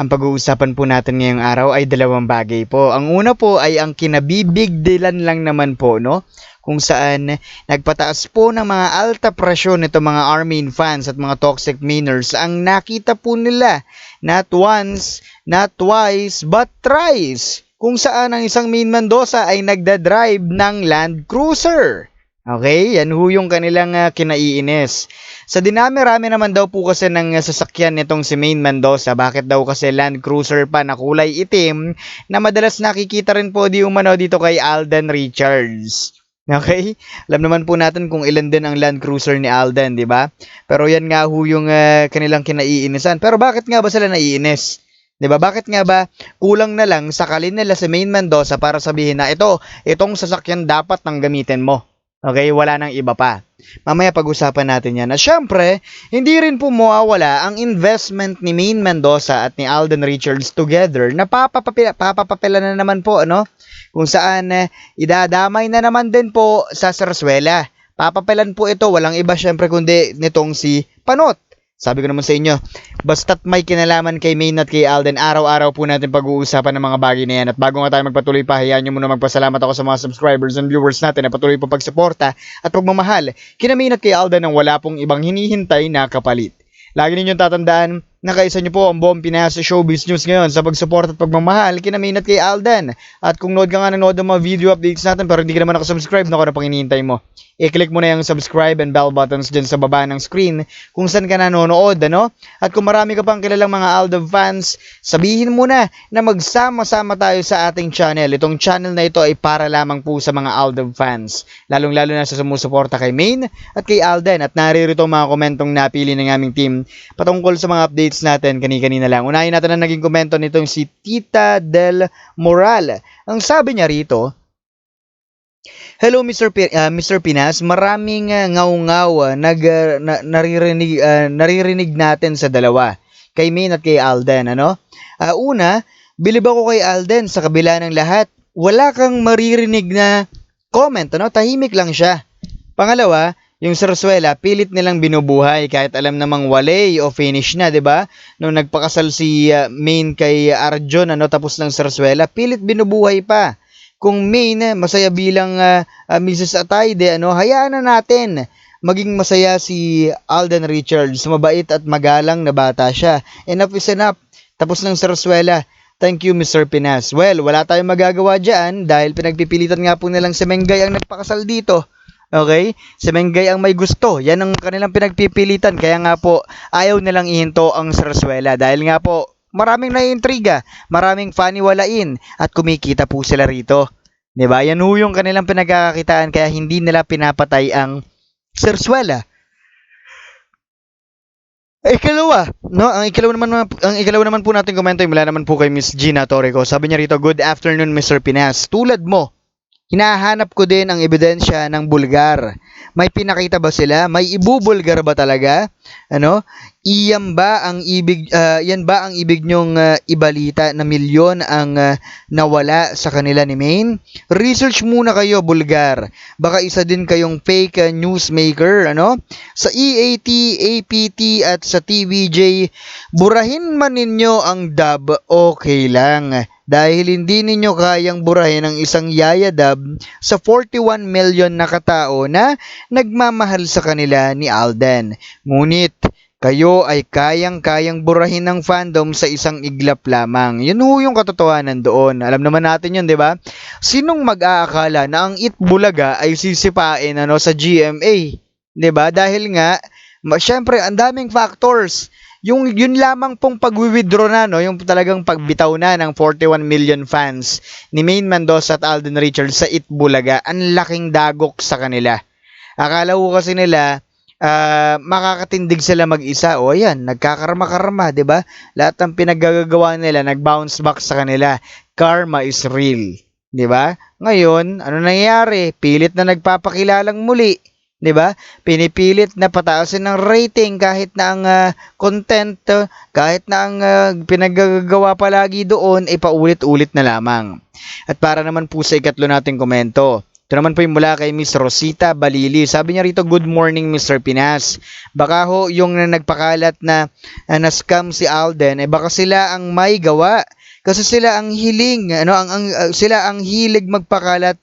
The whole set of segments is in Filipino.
Ang pag-uusapan po natin ngayong araw ay dalawang bagay po. Ang una po ay ang kinabibigdilan lang naman po, no? Kung saan nagpataas po ng mga alta presyon nito mga Armin fans at mga toxic mainers ang nakita po nila not once, not twice, but thrice kung saan ang isang Main Mendoza ay nagda-drive ng Land Cruiser. Okay, yan ho yung kanilang uh, kinaiinis. Sa dinami-rami naman daw po kasi ng sasakyan nitong si Main Mendoza, bakit daw kasi Land Cruiser pa na kulay itim na madalas nakikita rin po di umano dito kay Alden Richards. Okay? Alam naman po natin kung ilan din ang Land Cruiser ni Alden, di ba? Pero yan nga ho yung uh, kanilang kinaiinisan. Pero bakit nga ba sila naiinis? 'Di ba? Bakit nga ba kulang na lang sakalin nila si Main Mendoza para sabihin na ito, itong sasakyan dapat nang gamitin mo. Okay, wala nang iba pa. Mamaya pag-usapan natin yan. Na syempre, hindi rin po mawawala ang investment ni Main Mendoza at ni Alden Richards together na papapapila, papapapila na naman po, ano? Kung saan eh, idadamay na naman din po sa Sarsuela. Papapilan po ito, walang iba syempre kundi nitong si Panot. Sabi ko naman sa inyo, basta't may kinalaman kay Main at kay Alden, araw-araw po natin pag-uusapan ng mga bagay na yan. At bago nga tayo magpatuloy pa, hayaan nyo muna magpasalamat ako sa mga subscribers and viewers natin na patuloy po pagsuporta at pagmamahal. Kina Main at kay Alden ang wala pong ibang hinihintay na kapalit. Lagi ninyong tatandaan, nakaisa niyo po ang buong Pinas Showbiz News ngayon sa pagsuporta at pagmamahal kina Main at kay Alden. At kung nood ka nga nanood ng mga video updates natin pero hindi ka naman nakasubscribe, naku na pang hinihintay mo i-click mo na yung subscribe and bell buttons dyan sa baba ng screen kung saan ka nanonood, ano? At kung marami ka pang kilalang mga Aldo fans, sabihin mo na na magsama-sama tayo sa ating channel. Itong channel na ito ay para lamang po sa mga Aldo fans, lalong-lalo na sa sumusuporta kay Main at kay Alden. At naririto ang mga komentong napili ng aming team patungkol sa mga updates natin kani-kanina lang. Unahin natin ang naging komento nitong si Tita Del Moral. Ang sabi niya rito, Hello Mr. P- uh, Mr. Pinas, maraming uh, ngaw-ngaw uh, nag uh, na, naririnig uh, naririnig natin sa dalawa. Kay Min at kay Alden, ano? Uh, una, bilib ako kay Alden sa kabila ng lahat. Wala kang maririnig na comment, ano? Tahimik lang siya. Pangalawa, yung Sarsuela, pilit nilang binubuhay kahit alam namang wale o finish na, 'di ba? Nung nagpakasal si uh, Main kay Arjon, ano, tapos ng Sarsuela, pilit binubuhay pa kung main masaya bilang uh, uh, Mrs. Atayde, ano, hayaan na natin maging masaya si Alden Richards. Mabait at magalang na bata siya. Enough is enough. Tapos ng Sarsuela. Thank you, Mr. Pinas. Well, wala tayong magagawa dyan dahil pinagpipilitan nga po nilang si Mengay ang nagpakasal dito. Okay? Si Mengay ang may gusto. Yan ang kanilang pinagpipilitan. Kaya nga po, ayaw nilang ihinto ang Sarsuela. Dahil nga po, maraming naiintriga, maraming faniwalain at kumikita po sila rito. ba? Yan ho yung kanilang pinagkakakitaan kaya hindi nila pinapatay ang Sersuela. Ikalawa, no? Ang ikalawa naman ang ikalawa naman po natin komento mula naman po kay Miss Gina Torrico. Sabi niya rito, "Good afternoon, Mr. Pinas. Tulad mo, hinahanap ko din ang ebidensya ng Bulgar. May pinakita ba sila? May ibubulgar ba talaga? Ano? Iyan ba ang ibig uh, yan ba ang ibig nyong uh, ibalita na milyon ang uh, nawala sa kanila ni Maine? Research muna kayo Bulgar. Baka isa din kayong fake uh, newsmaker, ano? Sa EAT, APT at sa TVJ, burahin man ninyo ang dub, okay lang dahil hindi ninyo kayang burahin ang isang yayadab sa 41 million na katao na nagmamahal sa kanila ni Alden. Ngunit, kayo ay kayang-kayang burahin ng fandom sa isang iglap lamang. Yun ho yung katotohanan doon. Alam naman natin yun, di ba? Sinong mag-aakala na ang Itbulaga ay sisipain ano, sa GMA? Di ba? Dahil nga, syempre, ang daming factors yung yun lamang pong pag-withdraw na no, yung talagang pagbitaw na ng 41 million fans ni Main Mendoza at Alden Richards sa Itbulaga, ang laking dagok sa kanila. Akala ko kasi nila ah, makakatindig sila mag-isa. O ayan, nagkakarma-karma, 'di ba? Lahat ng pinaggagawa nila nag-bounce back sa kanila. Karma is real, 'di ba? Ngayon, ano nangyayari? Pilit na nagpapakilalang muli, 'di ba? Pinipilit na pataasin ng rating kahit na ang ah, content, ah, kahit na ang ah, pinaggagawa palagi doon ay paulit-ulit na lamang. At para naman po sa ikatlo nating komento, ito naman po yung mula kay Miss Rosita Balili. Sabi niya rito, Good morning Mr. Pinas. Baka ho yung nagpakalat na uh, na-scam si Alden, eh baka sila ang may gawa. Kasi sila ang hiling, ano, ang, ang uh, sila ang hilig magpakalat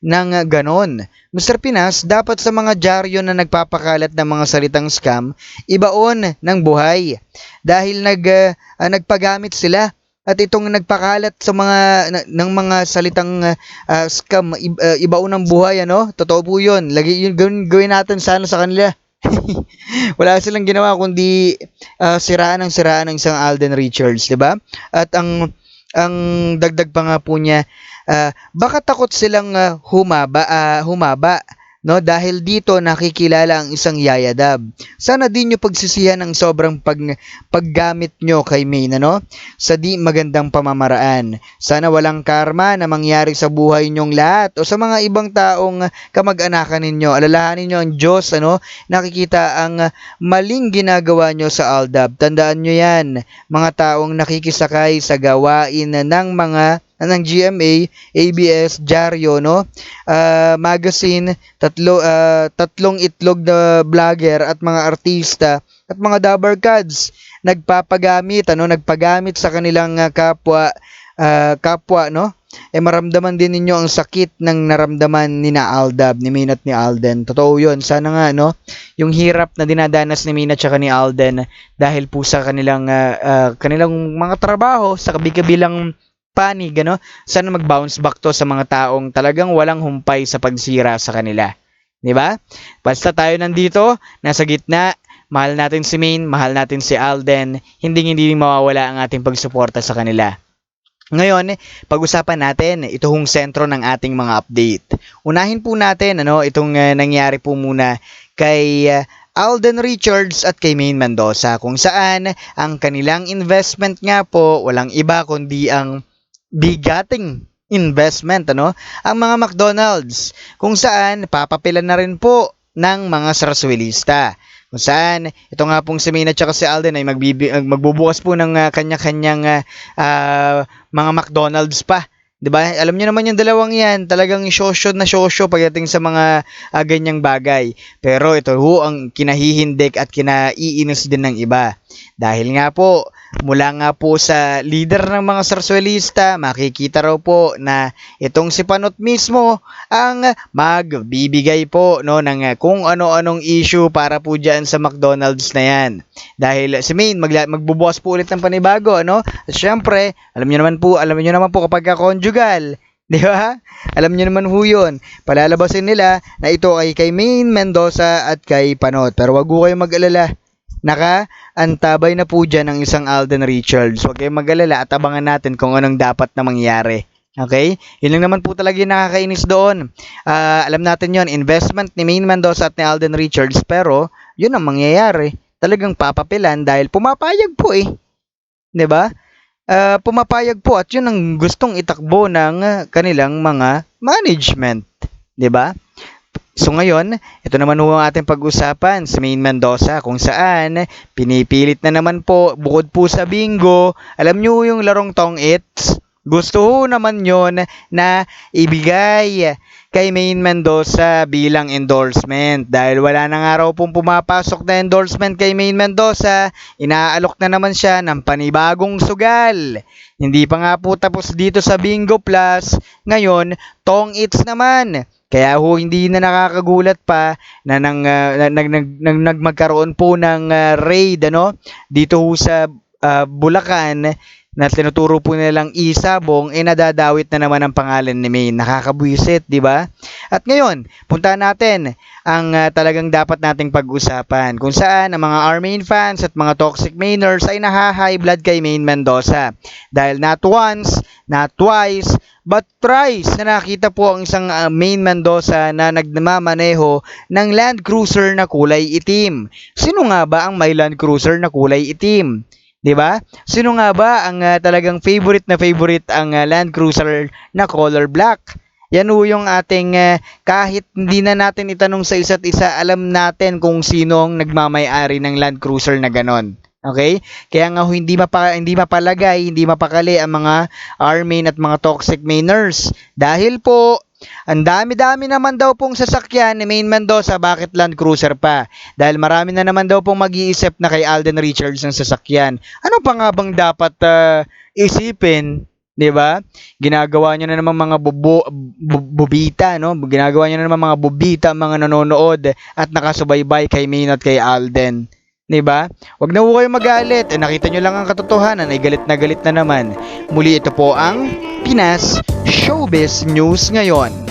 ng uh, ganon. Mr. Pinas, dapat sa mga dyaryo na nagpapakalat ng mga salitang scam, ibaon ng buhay. Dahil nag, uh, uh, nagpagamit sila at itong nagpakalat sa mga na- ng mga salitang uh, scam uh, ibaon ng buhay ano? Totoo po yun. Lagi yun gawin, gawin natin sana sa kanila. Wala silang ginawa kundi uh, siraan ng siraan ng isang Alden Richards di ba? At ang ang dagdag pa nga po niya uh, baka takot silang uh, humaba uh, humaba no dahil dito nakikilala ang isang yayadab sana di nyo pagsisihan ang sobrang pag, paggamit nyo kay Maine ano sa di magandang pamamaraan. Sana walang karma na mangyari sa buhay ninyong lahat o sa mga ibang taong kamag-anakan ninyo. Alalahanin nyo ang Diyos, ano? Nakikita ang maling ginagawa nyo sa Aldab. Tandaan nyo yan, mga taong nakikisakay sa gawain ng mga ng GMA, ABS, Jaryo, no? Ah, magazine, tatlo, ah, tatlong itlog na vlogger at mga artista at mga dabber cards nagpapagamit ano nagpagamit sa kanilang ah, kapwa ah, kapwa no? Eh maramdaman din ninyo ang sakit ng naramdaman ni na Aldab ni Minat ni Alden. Totoo yun. Sana nga no? Yung hirap na dinadanas ni Minat at ni Alden dahil po sa kanilang ah, ah, kanilang mga trabaho sa kabi-kabilang panig ano? Sana mag-bounce back to sa mga taong talagang walang humpay sa pagsira sa kanila. Di ba? Basta tayo nandito nasa gitna. Mahal natin si Main, mahal natin si Alden, hindi hindi mawawala ang ating pagsuporta sa kanila. Ngayon, pag-usapan natin ito hong sentro ng ating mga update. Unahin po natin ano, itong uh, nangyari po muna kay uh, Alden Richards at kay Main Mendoza. Kung saan ang kanilang investment nga po walang iba kundi ang bigating investment ano ang mga McDonald's kung saan papapilan na rin po ng mga sarswelista kung saan ito nga pong si Maine at si Alden ay magbibi, magbubukas po ng uh, kanya-kanyang uh, uh, mga McDonald's pa. 'Di ba? Alam niyo naman yung dalawang 'yan, talagang shosyo na shosyo pagdating sa mga uh, ganyang bagay. Pero ito ho ang kinahihindik at kinaiinis din ng iba. Dahil nga po, mula nga po sa leader ng mga sarswelista, makikita raw po na itong si Panot mismo ang magbibigay po no, ng kung ano-anong issue para po dyan sa McDonald's na yan. Dahil si Maine magla- magbubukas po ulit ng panibago, ano? At syempre, alam niyo naman po, alam niyo naman po kapag ka conjugal, Di ba? Alam niyo naman ho yun. Palalabasin nila na ito ay kay Maine Mendoza at kay Panot. Pero wag ho kayong mag-alala naka-antabay na po dyan ang isang Alden Richards. Huwag kayong mag-alala at abangan natin kung anong dapat na mangyari. Okay? Yun lang naman po talaga yung nakakainis doon. Ah, alam natin yon investment ni Main Mendoza at ni Alden Richards pero yun ang mangyayari. Talagang papapilan dahil pumapayag po eh. ba? Ah, pumapayag po at yun ang gustong itakbo ng kanilang mga management. ba? So ngayon, ito naman ho ang ating pag-usapan sa Main Mendoza kung saan pinipilit na naman po bukod po sa bingo, alam nyo yung larong tong its? Gusto naman yon na ibigay kay Main Mendoza bilang endorsement dahil wala na nga raw pong pumapasok na endorsement kay Main Mendoza, inaalok na naman siya ng panibagong sugal. Hindi pa nga po tapos dito sa Bingo Plus, ngayon, Tong Its naman. Kaya ho hindi na nakakagulat pa na nang uh, nag, nag, nag, nag magkaroon po ng uh, raid ano? Dito ho sa uh, Bulacan na tinuturo po nilang isabong, eh nadadawit na naman ang pangalan ni Maine. Nakakabwisit, di ba? At ngayon, puntahan natin ang ah, talagang dapat nating pag-usapan kung saan ang mga Armain fans at mga toxic Mainers ay naha-high blood kay Maine Mendoza. Dahil not once, not twice, but thrice na nakita po ang isang ah, Maine Mendoza na nagmamaneho ng Land Cruiser na kulay itim. Sino nga ba ang may Land Cruiser na kulay itim? 'Di ba? Sino nga ba ang ah, talagang favorite na favorite ang ah, Land Cruiser na color black? Yan ho yung ating ah, kahit hindi na natin itanong sa isa't isa, alam natin kung sino ang nagmamay-ari ng Land Cruiser na ganon. Okay? Kaya nga hindi mapa, hindi mapalagay, hindi mapakali ang mga Armain at mga toxic Mainers. Dahil po, ang dami-dami naman daw pong sasakyan ni Main Mendoza, bakit Land Cruiser pa? Dahil marami na naman daw pong mag-iisip na kay Alden Richards ang sasakyan. Ano pa nga bang dapat ah, isipin? 'di ba? Ginagawa niyo na naman mga bubo, bu- bubita, no? Ginagawa niyo na naman mga bubita, mga nanonood at nakasubaybay kay Main at kay Alden. 'Di ba? Huwag na kayo magalit. Eh, nakita niyo lang ang katotohanan ay galit na galit na naman. Muli ito po ang Pinas Showbiz News ngayon.